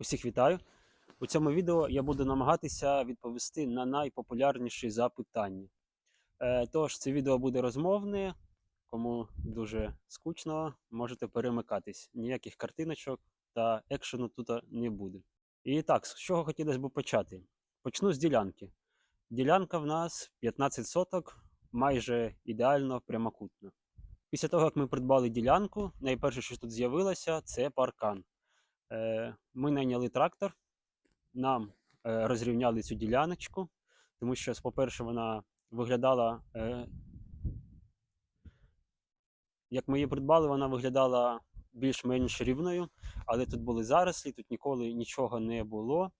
Усіх вітаю! У цьому відео я буду намагатися відповісти на найпопулярніші запитання. Е, Тож, це відео буде розмовне. Кому дуже скучно, можете перемикатись. Ніяких картиночок та екшену тут не буде. І так, з чого хотілося б почати? Почну з ділянки. Ділянка в нас 15 соток, майже ідеально прямокутна. Після того, як ми придбали ділянку, найперше, що тут з'явилося, це паркан. Е, Ми найняли трактор, нам е, розрівняли цю діляночку, тому що, по-перше, вона виглядала, е, як ми її придбали, вона виглядала більш-менш рівною, але тут були зарослі, тут ніколи нічого не було.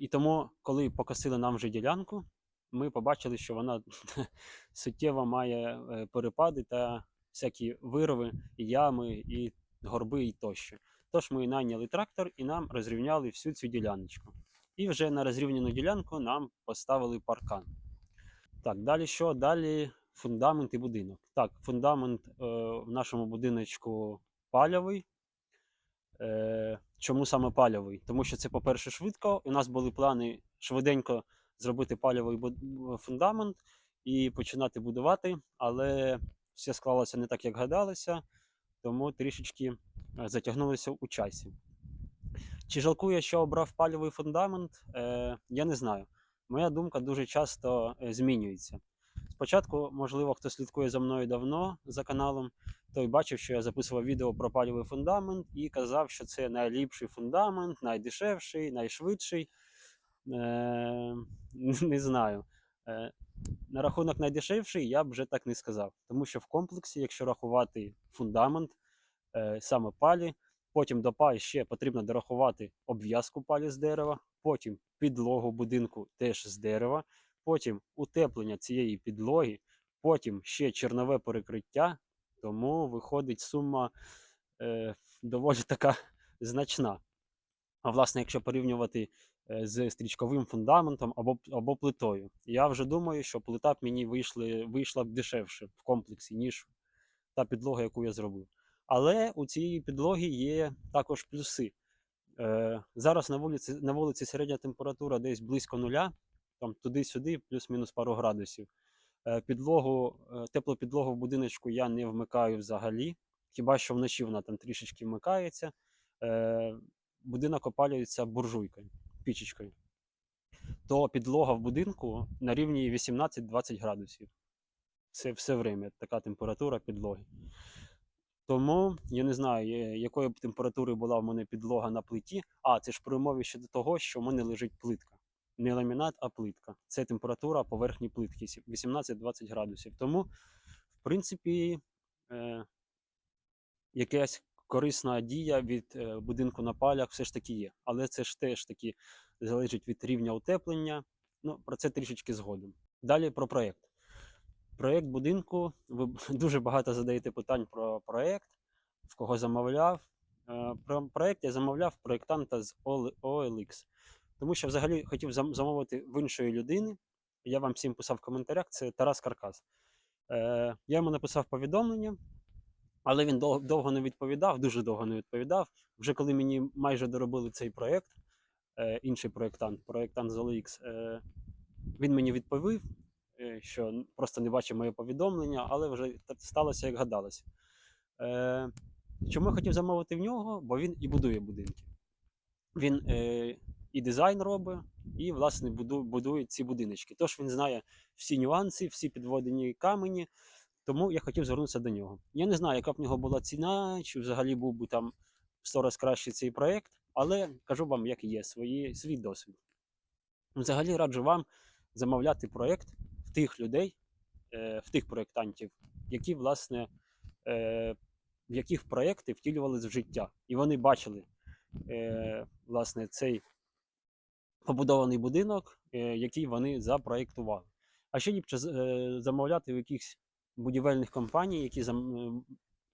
І тому, коли покосили нам вже ділянку, ми побачили, що вона суттєво має перепади та всякі вирви, і ями, і горби і тощо. Тож ми найняли трактор і нам розрівняли всю цю діляночку. І вже на розрівняну ділянку нам поставили паркан. Так, далі що? Далі фундамент і будинок. Так, фундамент е, в нашому будиночку пальовий. Е, чому саме пальовий? Тому що це, по-перше, швидко. У нас були плани швиденько зробити пальовий фундамент і починати будувати, але все склалося не так, як гадалося, тому трішечки е, затягнулося у часі. Чи жалкую, що обрав пальовий фундамент? Е, я не знаю. Моя думка дуже часто е, змінюється. Спочатку, можливо, хто слідкує за мною давно за каналом, той бачив, що я записував відео про пальовий фундамент і казав, що це найліпший фундамент, найдешевший, найшвидший. Е, не знаю. Е, на рахунок найдешевший я б вже так не сказав. Тому що в комплексі, якщо рахувати фундамент, е, саме палі, потім до палі ще потрібно дорахувати обв'язку палі з дерева, потім підлогу будинку теж з дерева, потім утеплення цієї підлоги, потім ще чернове перекриття. Тому виходить сума е, доволі така значна. А власне, якщо порівнювати з стрічковим фундаментом або, або плитою, я вже думаю, що плита б мені вийшли, вийшла б дешевше в комплексі, ніж та підлога, яку я зробив. Але у цієї підлоги є також плюси. Е, зараз на вулиці, на вулиці середня температура десь близько нуля, там туди-сюди, плюс-мінус пару градусів. Е, підлогу, е, теплу підлогу в будиночку я не вмикаю взагалі. Хіба що вночі вона там трішечки вмикається. Е, будинок опалюється буржуйкою, пічечкою. То підлога в будинку на рівні 18-20 градусів. Це все время така температура підлоги. Тому я не знаю, якої б температури була в мене підлога на плиті. А, це ж при умові щодо того, що в мене лежить плитка. Не ламінат, а плитка. Це температура поверхні плитки 18-20 градусів. Тому, в принципі, е, якась корисна дія від е, будинку на палях все ж таки є. Але це ж теж таки залежить від рівня утеплення. Ну, про це трішечки згодом. Далі про проєкт. Проєкт будинку. Ви дуже багато задаєте питань про проєкт, в кого замовляв. Е, Про проєкт я замовляв проєктанта з OLX. Тому що взагалі хотів замовити в іншої людини. Я вам всім писав в коментарях, це Тарас Каркас. Е, я йому написав повідомлення, але він дов- довго не відповідав, дуже довго не відповідав. Вже коли мені майже доробили цей проєкт, е, інший проєктант, проєктант з е, він мені відповів, е, що просто не бачив моє повідомлення, але вже сталося, як гадалося. Е, чому я хотів замовити в нього? Бо він і будує будинки. Він і дизайн робить, і, власне, буду, будує ці будиночки. Тож він знає всі нюанси, всі підводені камені, тому я хотів звернутися до нього. Я не знаю, яка б в нього була ціна, чи взагалі був би там в 100 раз кращий цей проєкт, але кажу вам, як є, свої, свій досвід. Взагалі раджу вам замовляти проєкт в тих людей, е, в тих проєктантів, які, власне, е, в яких проєкти втілювались в життя. І вони бачили, е, власне, цей побудований будинок, який вони запроєктували. А ще е, замовляти в якихось будівельних компаній, які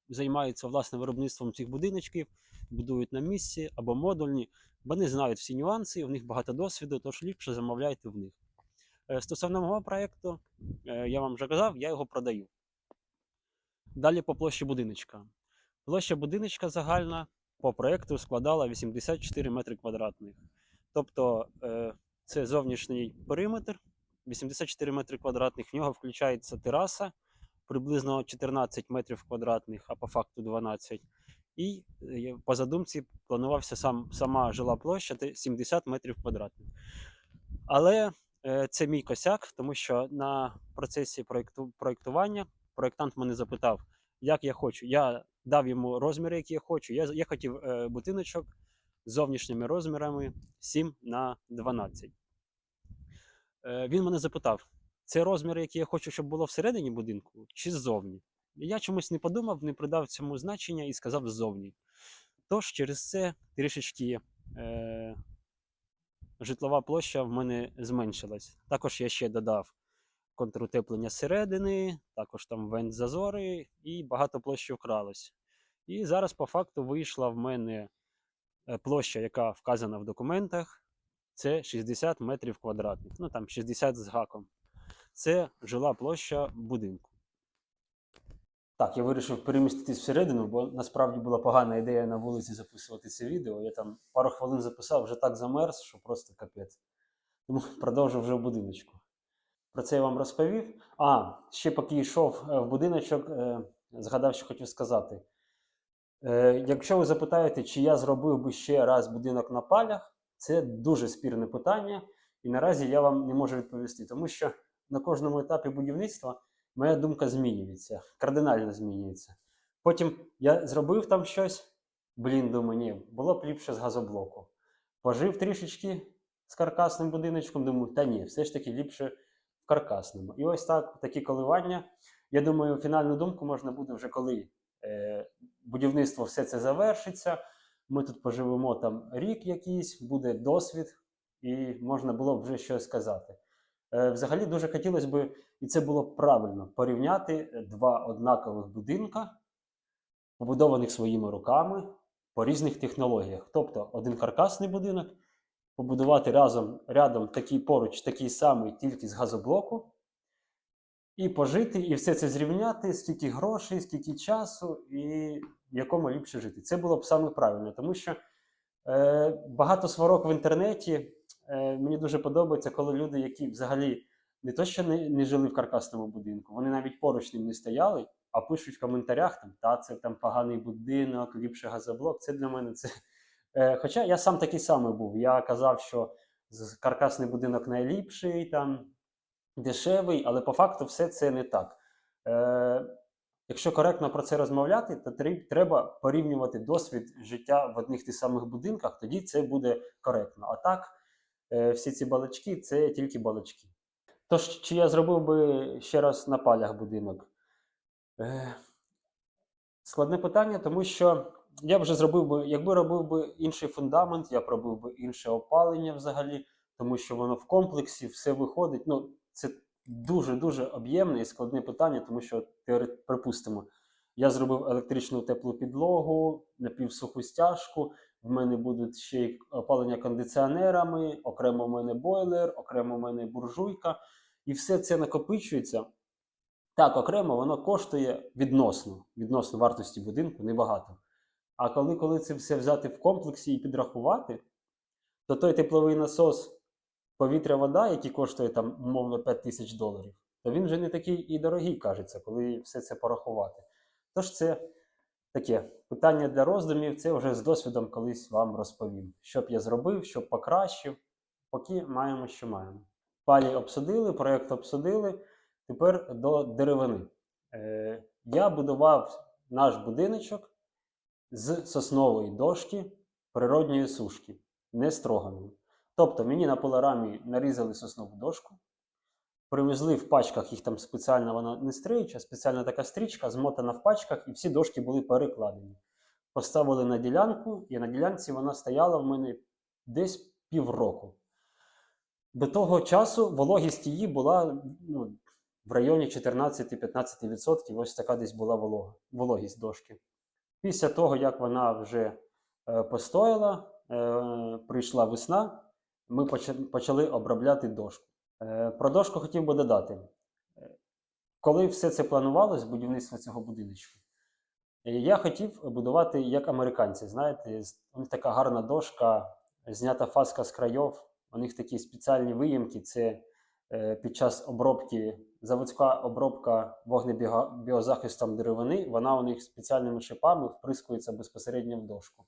займаються власне виробництвом цих будиночків, будують на місці або модульні. Вони знають всі нюанси, у них багато досвіду, тож ліпше замовляйте в них. Е, Стосовно мого проєкту, е, я вам вже казав, я його продаю. Далі по площі будиночка. Площа будиночка загальна по проєкту складала 84 метри квадратних. Тобто е, це зовнішній периметр, 84 метри квадратних, в нього включається тераса приблизно 14 метрів квадратних, а по факту 12. І е, по задумці планувався сам, сама жила площа 70 метрів квадратних. Але е, це мій косяк, тому що на процесі проєкту, проєктування проєктант мене запитав, як я хочу. Я дав йому розміри, які я хочу. Я, я хотів е, будиночок з зовнішніми розмірами 7 на 12. Е, він мене запитав: це розміри, які я хочу, щоб було всередині будинку, чи ззовні? Я чомусь не подумав, не придав цьому значення і сказав ззовні. Тож через це трішечки е, житлова площа в мене зменшилась. Також я ще додав контрутеплення зсередини, також там вент зазори, і багато площі вкралось. І зараз по факту вийшла в мене е, площа, яка вказана в документах. Це 60 метрів квадратних, ну там 60 з гаком. Це жила площа будинку. Так, я вирішив переміститись всередину, бо насправді була погана ідея на вулиці записувати це відео. Я там пару хвилин записав, вже так замерз, що просто капець. Тому продовжу вже в будиночку. Про це я вам розповів. А, ще поки йшов е, в будиночок, е, згадав, що хотів сказати. Е, Якщо ви запитаєте, чи я зробив би ще раз будинок на палях, це дуже спірне питання, і наразі я вам не можу відповісти, тому що на кожному етапі будівництва моя думка змінюється, кардинально змінюється. Потім я зробив там щось, блін, думаю, ні, було б ліпше з газоблоку. Пожив трішечки з каркасним будиночком, думаю, та ні, все ж таки ліпше в каркасному. І ось так, такі коливання. Я думаю, фінальну думку можна буде вже коли е, будівництво все це завершиться. Ми тут поживемо там рік якийсь, буде досвід, і можна було б вже щось сказати. Е, взагалі дуже хотілося б, і це було правильно, порівняти два однакових будинка, побудованих своїми руками по різних технологіях. Тобто один каркасний будинок, побудувати разом рядом такий поруч, такий самий, тільки з газоблоку, і пожити, і все це зрівняти, скільки грошей, скільки часу, і в якому ліпше жити. Це було б саме правильно, тому що е, багато сварок в інтернеті. Е, мені дуже подобається, коли люди, які взагалі не то, що не, не жили в каркасному будинку, вони навіть поруч ним не стояли, а пишуть в коментарях там, та це там поганий будинок, ліпше газоблок. Це для мене це. Е, хоча я сам такий самий був. Я казав, що каркасний будинок найліпший, там дешевий, але по факту все це не так. Е, якщо коректно про це розмовляти, то треба порівнювати досвід життя в одних тих самих будинках, тоді це буде коректно. А так, всі ці балачки це тільки балачки. Тож, чи я зробив би ще раз на палях будинок? Е, складне питання, тому що я вже зробив би, якби робив би інший фундамент, я б робив би інше опалення взагалі, тому що воно в комплексі все виходить. Ну, це дуже-дуже об'ємне і складне питання, тому що припустимо, я зробив електричну теплу підлогу, напівсуху стяжку. В мене будуть ще й опалення кондиціонерами, окремо в мене бойлер, окремо в мене буржуйка. І все це накопичується. Так, окремо воно коштує відносно, відносно вартості будинку небагато. А коли, коли це все взяти в комплексі і підрахувати, то той тепловий насос повітря-вода, який коштує там умовно 5 тисяч доларів, то він вже не такий і дорогий, кажеться, коли все це порахувати. Тож це таке питання для роздумів, це вже з досвідом колись вам розповім. Що б я зробив, що б покращив, поки маємо, що маємо. Палі обсудили, проєкт обсудили. Тепер до деревини. Е, я будував наш будиночок з соснової дошки природньої сушки, не строганої. Тобто мені на поларамі нарізали соснову дошку, привезли в пачках, їх там спеціально вона не стрича, спеціальна така стрічка, змотана в пачках, і всі дошки були перекладені. Поставили на ділянку, і на ділянці вона стояла в мене десь півроку. До того часу вологість її була ну, в районі 14-15%. Ось така десь була волога, вологість дошки. Після того, як вона вже е, постояла, е, прийшла весна, ми почали обробляти дошку. Е, про дошку хотів би додати. Е, Коли все це планувалось, будівництво цього будиночку, Е, Я хотів будувати як американці. Знаєте, у них така гарна дошка, знята фаска з крайов. У них такі спеціальні виїмки. Це під час обробки, заводська обробка вогнебіозахистом деревини, вона у них спеціальними шипами вприскується безпосередньо в дошку.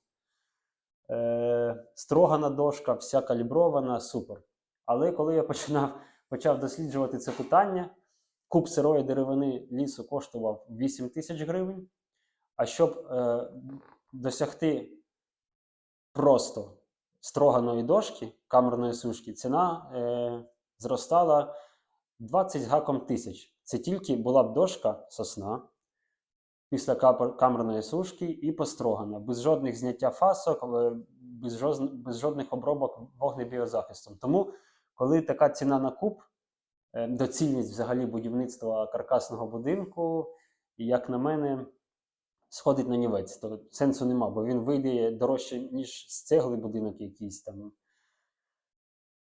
Строгана дошка, вся калібрована, супер. Але коли я починав, почав досліджувати це питання, куб сирої деревини лісу коштував 8 тисяч гривень. А щоб е, досягти просто строганої дошки, камерної сушки, ціна е, зростала 20 гаком тисяч. Це тільки була б дошка сосна після камерної сушки і построгана, без жодних зняття фасок, е, без, жоз- без жодних обробок вогнебіозахистом. Тому, коли така ціна на куб, е, доцільність взагалі будівництва каркасного будинку, як на мене, сходить на нівець. То сенсу нема, бо він вийде дорожче, ніж з цегли будинок якийсь там.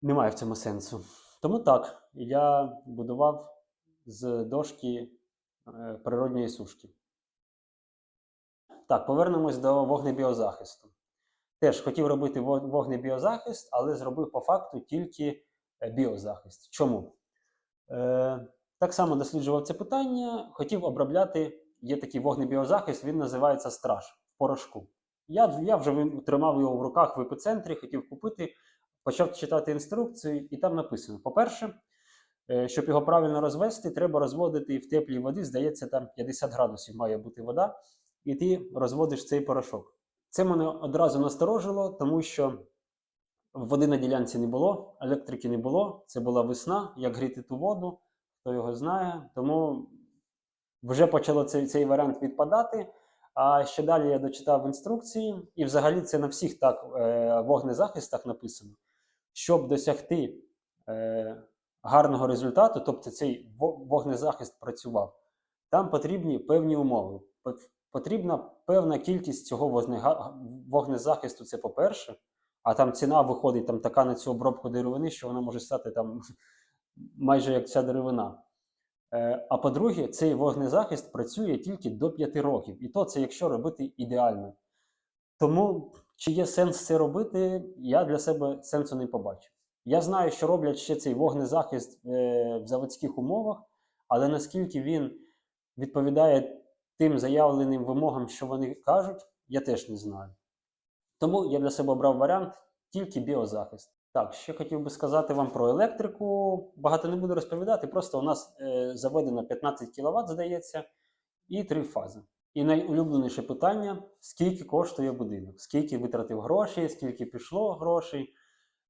Немає в цьому сенсу. Тому так, я будував з дошки е, природньої сушки. Так, повернемось до вогнебіозахисту. Теж хотів робити во- вогнебіозахист, але зробив по факту тільки біозахист. Чому? Е, так само досліджував це питання, хотів обробляти. Є такий вогнебіозахист, він називається страж в порошку. Я, я вже тримав його в руках в епіцентрі, хотів купити, почав читати інструкцію, і там написано: по-перше, е, щоб його правильно розвести, треба розводити в теплій воді. Здається, там 50 градусів має бути вода, і ти розводиш цей порошок. Це мене одразу насторожило, тому що води на ділянці не було, електрики не було. Це була весна, як гріти ту воду, хто його знає. Тому вже почало цей, цей варіант відпадати. А ще далі я дочитав інструкції, і взагалі це на всіх так е, вогнезахистах написано, щоб досягти е, гарного результату, тобто цей вогнезахист працював, там потрібні певні умови. Потрібна певна кількість цього вогнезахисту, це по-перше, а там ціна виходить там така на цю обробку деревини, що вона може стати там майже як ця деревина. Е, А по-друге, цей вогнезахист працює тільки до 5 років, і то це якщо робити ідеально. Тому чи є сенс це робити, я для себе сенсу не побачив. Я знаю, що роблять ще цей вогнезахист е, в заводських умовах, але наскільки він відповідає тим заявленим вимогам, що вони кажуть, я теж не знаю. Тому я для себе обрав варіант тільки біозахист. Так, ще хотів би сказати вам про електрику. Багато не буду розповідати. Просто у нас е, заведено 15 кВт, здається, і три фази. І найулюбленіше питання: скільки коштує будинок, скільки витратив грошей, скільки пішло грошей.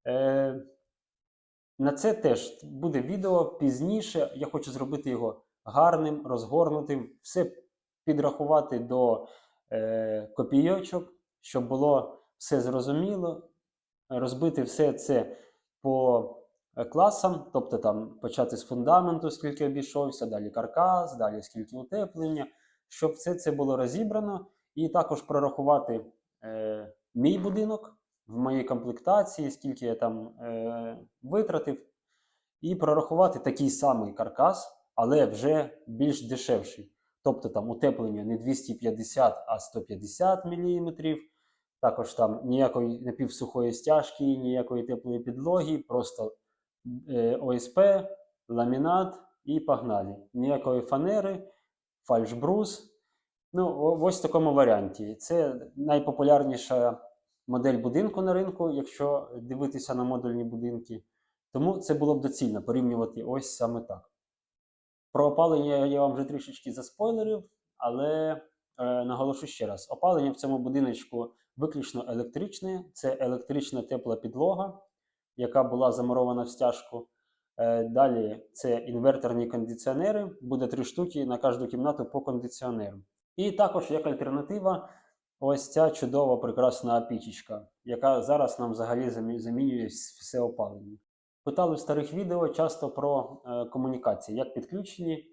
Е, на це теж буде відео пізніше. Я хочу зробити його гарним, розгорнутим, все підрахувати до е, копійочок, щоб було все зрозуміло, розбити все це по е, класам, тобто там почати з фундаменту, скільки обійшовся, далі каркас, далі скільки утеплення, щоб все це було розібрано, і також прорахувати е, мій будинок в моїй комплектації, скільки я там е, витратив, і прорахувати такий самий каркас, але вже більш дешевший. Тобто там утеплення не 250, а 150 мм. Також там ніякої напівсухої стяжки, ніякої теплої підлоги, просто е, ОСП, ламінат і погнали. Ніякої фанери, фальшбрус. Ну, ось в такому варіанті. Це найпопулярніша модель будинку на ринку, якщо дивитися на модульні будинки. Тому це було б доцільно порівнювати ось саме так. Про опалення я вам вже трішечки заспойлерив, але е, наголошу ще раз: опалення в цьому будиночку виключно електричне, це електрична тепла підлога, яка була замурована в стяжку. Е, далі це інверторні кондиціонери, буде три штуки на кожну кімнату по кондиціонеру. І також як альтернатива, ось ця чудова прекрасна пічечка, яка зараз нам взагалі замінює все опалення. Питали в старих відео часто про е, комунікації, як підключені,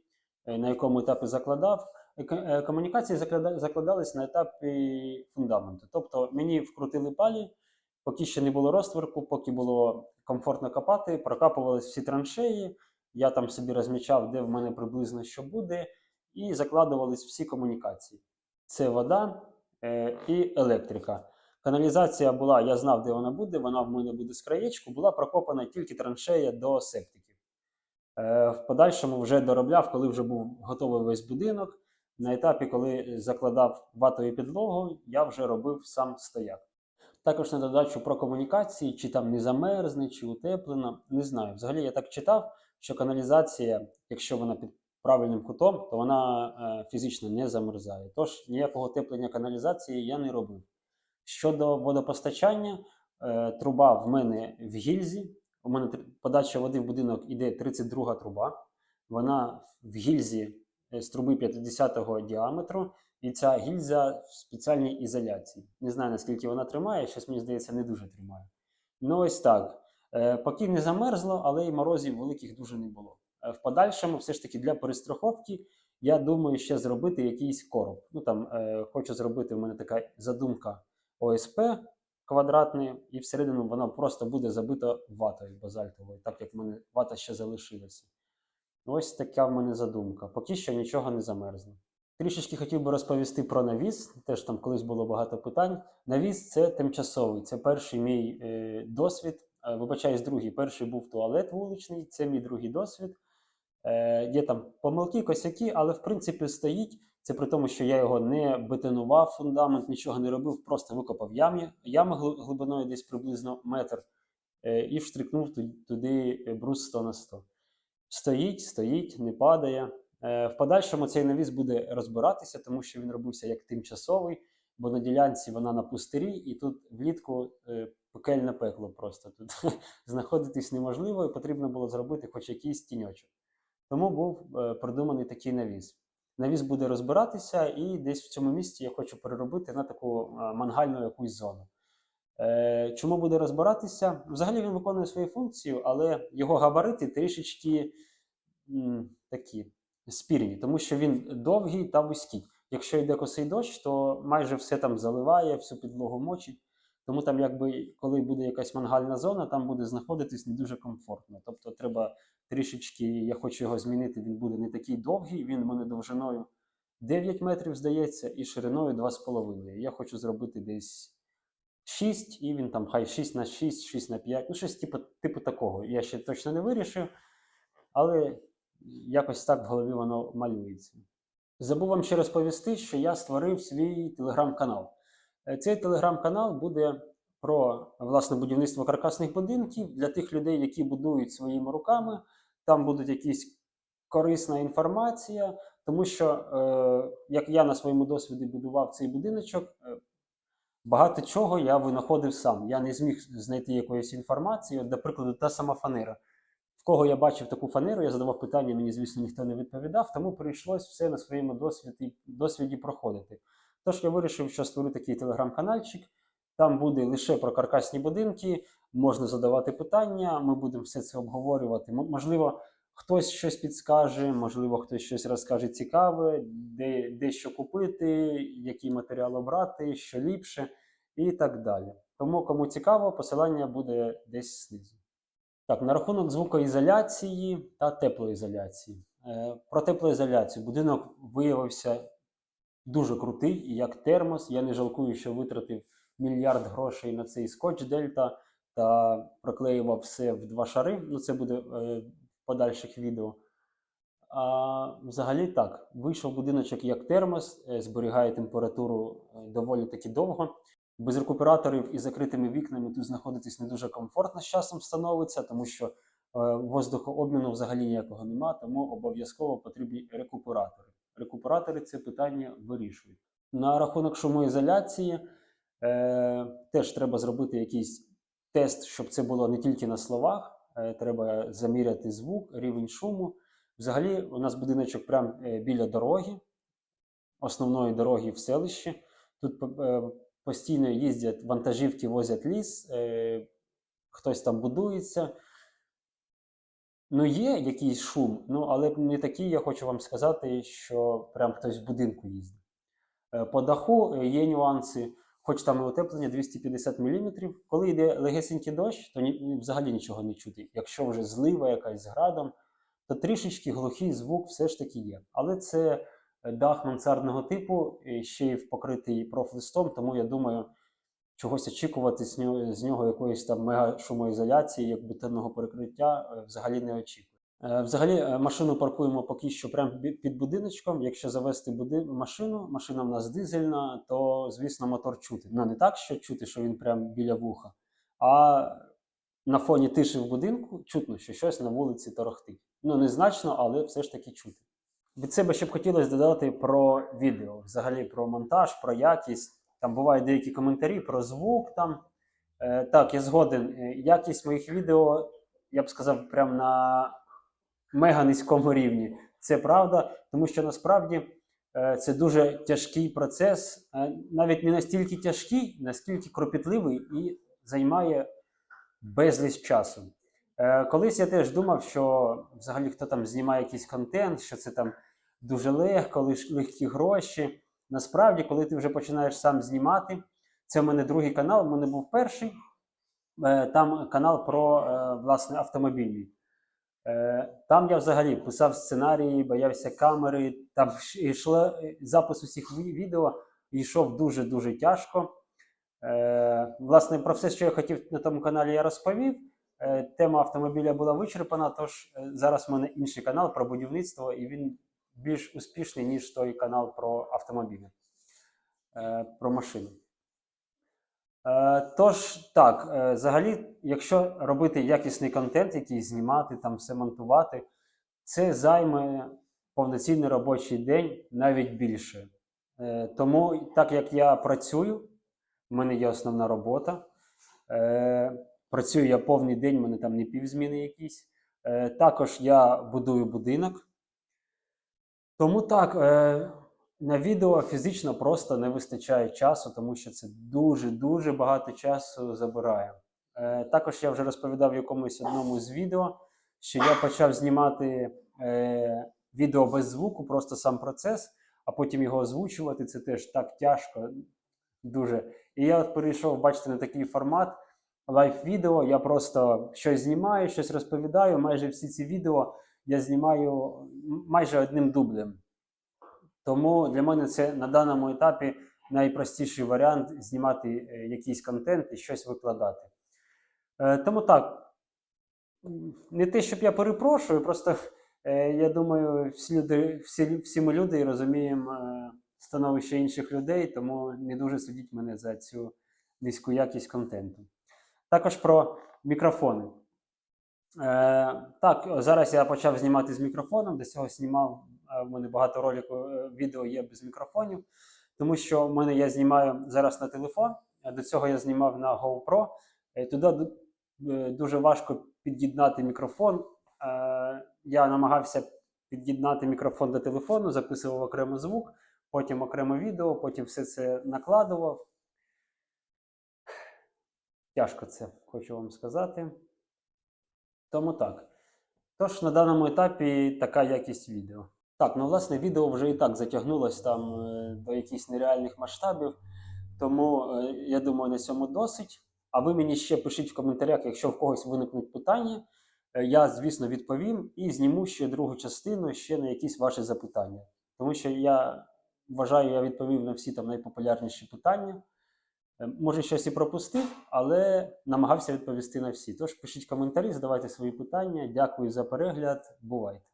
е, на якому етапі закладав. Е, ко- Комунікації закладались на етапі фундаменту. Тобто мені вкрутили палі, поки ще не було розтворку, поки було комфортно копати, прокапувались всі траншеї. Я там собі розмічав, де в мене приблизно що буде, і закладувались всі комунікації. це вода е, і електрика. Каналізація була, я знав, де вона буде, вона в мене буде з краєчку, була прокопана тільки траншея до септиків. Е, в подальшому вже доробляв, коли вже був готовий весь будинок. На етапі, коли закладав ватову підлогу, я вже робив сам стояк. Також на додачу про комунікації, чи там не замерзне, чи утеплено, не знаю. Взагалі я так читав, що каналізація, якщо вона під правильним кутом, то вона е, фізично не замерзає. Тож ніякого теплення каналізації я не робив. Щодо водопостачання, е, труба в мене в гільзі. У мене подача води в будинок іде 32 труба. Вона в гільзі е, з труби 50-го діаметру, і ця гільза в спеціальній ізоляції. Не знаю, наскільки вона тримає, щось мені здається, не дуже тримає. Ну, ось так. Е, Поки не замерзло, але й морозів великих дуже не було. Е, В подальшому, все ж таки, для перестраховки, я думаю, ще зробити якийсь короб. Ну там е, хочу зробити, в мене така задумка ОСП квадратний, і всередину воно просто буде забито ватою базальтовою, так як в мене вата ще залишилася. Ось така в мене задумка. Поки що нічого не замерзло. Трішечки хотів би розповісти про навіс. Теж там колись було багато питань. Навіс це тимчасовий. Це перший мій е, досвід. Е, вибачаюсь, другий. Перший був туалет вуличний, це мій другий досвід. Е, є там помилки, косяки, але в принципі стоїть. Це при тому, що я його не бетонував, фундамент, нічого не робив, просто викопав ямі, ями глибиною десь приблизно метр е, і вштрикнув туди е, брус 100 на 100. Стоїть, стоїть, не падає. Е, В подальшому цей навіс буде розбиратися, тому що він робився як тимчасовий, бо на ділянці вона на пустирі, і тут влітку е, пекельне пекло просто. Тут знаходитись неможливо, і потрібно було зробити хоч якийсь тіньочок. Тому був е, придуманий такий навіс. Навіс буде розбиратися, і десь в цьому місці я хочу переробити на таку мангальну якусь зону. Чому буде розбиратися? Взагалі він виконує свою функцію, але його габарити трішечки такі спірні, тому що він довгий та вузький. Якщо йде косий дощ, то майже все там заливає, всю підлогу мочить. Тому там, якби коли буде якась мангальна зона, там буде знаходитись не дуже комфортно. Тобто треба трішечки, я хочу його змінити, він буде не такий довгий, він мене довжиною 9 метрів, здається, і шириною 2,5. Я хочу зробити десь 6, і він там хай 6 на 6, 6 на 5, ну щось типу, типу такого. Я ще точно не вирішив, але якось так в голові воно малюється. Забув вам ще розповісти, що я створив свій телеграм-канал. Е, Цей телеграм-канал буде про власне будівництво каркасних будинків для тих людей, які будують своїми руками. Там будуть якісь корисна інформація, тому що е, як я на своєму досвіді будував цей будиночок, е, багато чого я винаходив сам. Я не зміг знайти якоїсь інформації. От, до прикладу, та сама фанера. Кого я бачив таку фанеру, я задавав питання, мені, звісно, ніхто не відповідав, тому прийшлось все на своєму досвіді, досвіді проходити. Тож я вирішив, що створю такий телеграм-канальчик. Там буде лише про каркасні будинки, можна задавати питання, ми будемо все це обговорювати. Можливо, хтось щось підскаже, можливо, хтось щось розкаже цікаве, де, де що купити, який матеріал обрати, що ліпше і так далі. Тому, кому цікаво, посилання буде десь знизу. Так, на рахунок звукоізоляції та теплоізоляції. Е, Про теплоізоляцію. Будинок виявився дуже крутий, як термос. Я не жалкую, що витратив мільярд грошей на цей скотч Дельта та проклеював все в два шари. Ну, це буде е, в подальших відео. А взагалі так, вийшов будиночок як термос, е, зберігає температуру доволі таки довго. Без рекуператорів і закритими вікнами тут знаходитись не дуже комфортно з часом становиться, тому що е, воздухообміну взагалі ніякого нема, тому обов'язково потрібні рекуператори. Рекуператори це питання вирішують. На рахунок шумоізоляції е, теж треба зробити якийсь тест, щоб це було не тільки на словах. Е, треба заміряти звук, рівень шуму. Взагалі, у нас будиночок прямо е, біля дороги, основної дороги в селищі. Тут е, постійно їздять вантажівки, возять ліс, е, хтось там будується. Ну, є якийсь шум, ну, але не такий, я хочу вам сказати, що прям хтось в будинку їздить. Е, По даху е, є нюанси, хоч там і утеплення 250 мм. Коли йде легесенький дощ, то ні, взагалі нічого не чути. Якщо вже злива якась з градом, то трішечки глухий звук все ж таки є. Але це Дах мансардного типу, ще й покритий профлистом, тому я думаю, чогось очікувати з нього, з нього якоїсь там мега шумоізоляції, як бетонного перекриття, е, взагалі не очікую. Е, Взагалі, е, машину паркуємо поки що прямо під будиночком. Якщо завести буди... машину, машина в нас дизельна, то звісно мотор чути. Ну не так, що чути, що він прямо біля вуха, а на фоні тиші в будинку чутно, що щось на вулиці торохтить. Ну незначно, але все ж таки чути. Від себе ще б хотілося додати про відео, взагалі про монтаж, про якість. Там бувають деякі коментарі про звук. Там е, так, я згоден. Е, Якість моїх відео, я б сказав, прям на мега низькому рівні. Це правда, тому що насправді е, це дуже тяжкий процес, е, навіть не настільки тяжкий, наскільки кропітливий і займає безліч часу. Е, Колись я теж думав, що взагалі хто там знімає якийсь контент, що це там дуже легко, лиш легкі гроші. Насправді, коли ти вже починаєш сам знімати, це в мене другий канал, в мене був перший. е, Там канал про е, власне автомобільний. Е, Там я взагалі писав сценарії, боявся камери. Там йшло запис усіх ві- відео йшов дуже-дуже тяжко. Власне, про все, що я хотів на тому каналі, я розповів. Е, Тема автомобіля була вичерпана, тож е, зараз в мене інший канал про будівництво, і він більш успішний, ніж той канал про автомобілі, е, про машини. Тож так, взагалі, якщо робити якісний контент, який знімати, там все монтувати, це займе повноцінний робочий день, навіть більше. Тому, так як я працюю, в мене є основна робота. Працюю я повний день, в мене там не півзміни якісь. Е, Також я будую будинок. Тому так, е, на відео фізично просто не вистачає часу, тому що це дуже-дуже багато часу забирає. Е, Також я вже розповідав якомусь одному з відео, що я почав знімати е, відео без звуку, просто сам процес, а потім його озвучувати. Це теж так тяжко, дуже. І я от перейшов, бачите, на такий формат лайв-відео. Я просто щось знімаю, щось розповідаю. Майже всі ці відео я знімаю майже одним дублем. Тому для мене це на даному етапі найпростіший варіант знімати е, якийсь контент і щось викладати. Е, Тому так, не те, щоб я перепрошую, просто е, я думаю, всі, люди, всі, всі ми люди і розуміємо становище інших людей, тому не дуже судіть мене за цю низьку якість контенту. Також про мікрофони. Е, так, зараз я почав знімати з мікрофоном. До цього знімав е, в мене багато роликів, е, відео є без мікрофонів, тому що в мене я знімаю зараз на телефон. До цього я знімав на GoPro. Е, Туди е, дуже важко під'єднати мікрофон. Е, Я намагався під'єднати мікрофон до телефону, записував окремо звук, потім окремо відео, потім все це накладував. Тяжко це, хочу вам сказати. Тому так. Тож на даному етапі така якість відео. Так, ну власне, відео вже і так затягнулось там е, до якихось нереальних масштабів. Тому е, я думаю, на цьому досить. А ви мені ще пишіть в коментарях, якщо в когось виникнуть питання. Е, Я, звісно, відповім і зніму ще другу частину ще на якісь ваші запитання. Тому що я вважаю, я відповів на всі там найпопулярніші питання. Е, Може, щось і пропустив, але намагався відповісти на всі. Тож пишіть коментарі, задавайте свої питання. Дякую за перегляд. Бувайте!